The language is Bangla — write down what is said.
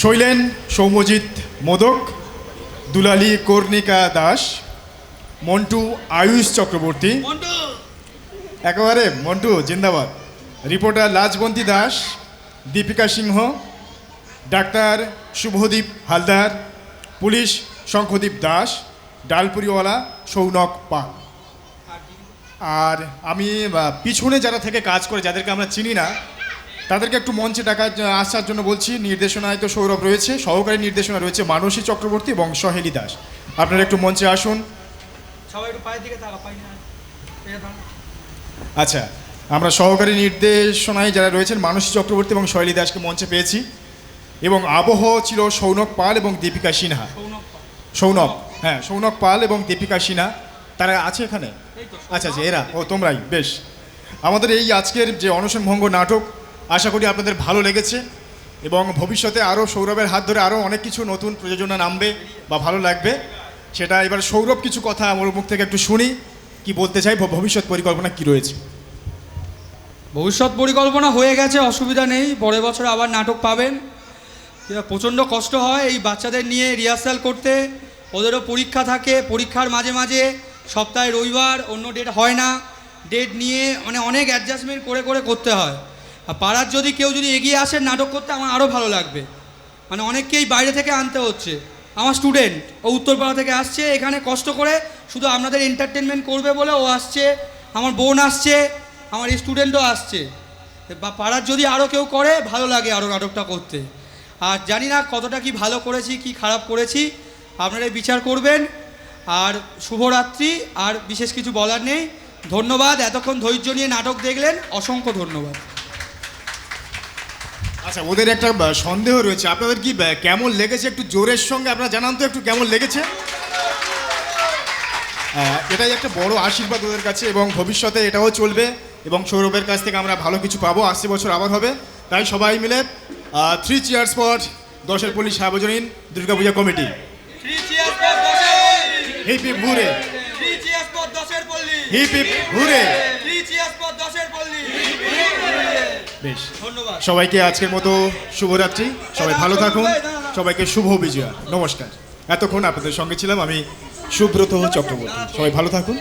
শৈলেন সৌম্যজিৎ মোদক দুলালি কর্ণিকা দাস মন্টু আয়ুষ চক্রবর্তী। একেবারে মন্টু জিন্দাবাদ। রিপোর্টার লাজবন্তী দাস দীপিকা সিংহ ডাক্তার শুভদীপ হালদার পুলিশ শঙ্খদীপ দাস ডালপুরিওয়ালা সৌনক পাল। আর আমি পিছনে যারা থেকে কাজ করে যাদেরকে আমরা চিনি না তাদেরকে একটু মঞ্চে ডাকা আসার জন্য বলছি নির্দেশনায় তো সৌরভ রয়েছে সহকারী নির্দেশনা রয়েছে মানসী চক্রবর্তী এবং সহেলি দাস। আপনারা একটু মঞ্চে আসুন। আচ্ছা আমরা সহকারী নির্দেশনায় যারা রয়েছেন মানসী চক্রবর্তী এবং শৈলী দাসকে মঞ্চে পেয়েছি। এবং আবহ ছিল সৌনক পাল এবং দীপিকা সিনহা। সৌনক হ্যাঁ সৌনক পাল এবং দীপিকা সিনহা। তারা আছে এখানে? আচ্ছা আচ্ছা এরা। ও তোমরাই বেশ। আমাদের এই আজকের যে অনশন ভঙ্গ নাটক আশা করি আপনাদের ভালো লেগেছে এবং ভবিষ্যতে আরও সৌরভের হাত ধরে আরও অনেক কিছু নতুন প্রযোজনা নামবে বা ভালো লাগবে। সেটা এবার সৌরভ কিছু কথা আমার মুখ থেকে একটু শুনি, কি বলতে চাই ভবিষ্যৎ পরিকল্পনা কি রয়েছে? ভবিষ্যৎ পরিকল্পনা হয়ে গেছে, অসুবিধা নেই, পরের বছর আবার নাটক পাবেন। প্রচণ্ড কষ্ট হয় এই বাচ্চাদের নিয়ে রিহার্সাল করতে, ওদেরও পরীক্ষা থাকে, পরীক্ষার মাঝে মাঝে, সপ্তাহে রবিবার, অন্য ডেট হয় না। ডেট নিয়ে মানে অনেক অ্যাডজাস্টমেন্ট করে করে করতে হয়। আর পাড়ার যদি কেউ যদি এগিয়ে আসেন নাটক করতে আমার আরও ভালো লাগবে। মানে অনেককেই বাইরে থেকে আনতে হচ্ছে। আমার স্টুডেন্ট ও উত্তরপাড়া থেকে আসছে, এখানে কষ্ট করে শুধু আপনাদের এন্টারটেনমেন্ট করবে বলে ও আসছে, আমার বোন আসছে, আমার স্টুডেন্টও আসছে। বা পাড়ার যদি আরও কেউ করে, ভালো লাগে আরও নাটকটা করতে। আর জানি না কতটা কি ভালো করেছি, কি খারাপ করেছি, আপনারাই বিচার করবেন। আর শুভরাত্রি, আর বিশেষ কিছু বলার নেই। ধন্যবাদ, এতক্ষণ ধৈর্য নিয়ে নাটক দেখলেন, অসংখ্য ধন্যবাদ। আচ্ছা ওদের একটা সন্দেহ রয়েছে। আপনাদের কি কেমন লেগেছে? একটু জোরের সঙ্গে আপনারা জানান তো একটু কেমন লেগেছে? এটাই একটা বড় আশীর্বাদ ওদের কাছে এবং ভবিষ্যতে এটাও চলবে এবং সৌরভের কাছ থেকে আমরা ভালো কিছু পাবো। আসছে বছর আবার হবে। তাই সবাই মিলে থ্রি চেয়ার্স ফর দশের পল্লী সার্বজনীন দুর্গাপূজা কমিটি। হিপ হিপ ঘুরে হিপ হিপ ঘুরে বেশ। ধন্যবাদ। সবাইকে আজকের মতো শুভরাত্রি। সবাই ভালো থাকুন। সবাইকে শুভ বিজয়া। নমস্কার। এতক্ষণ আপনাদের সঙ্গে ছিলাম আমি সুব্রত চক্রবর্তী। সবাই ভালো থাকুন।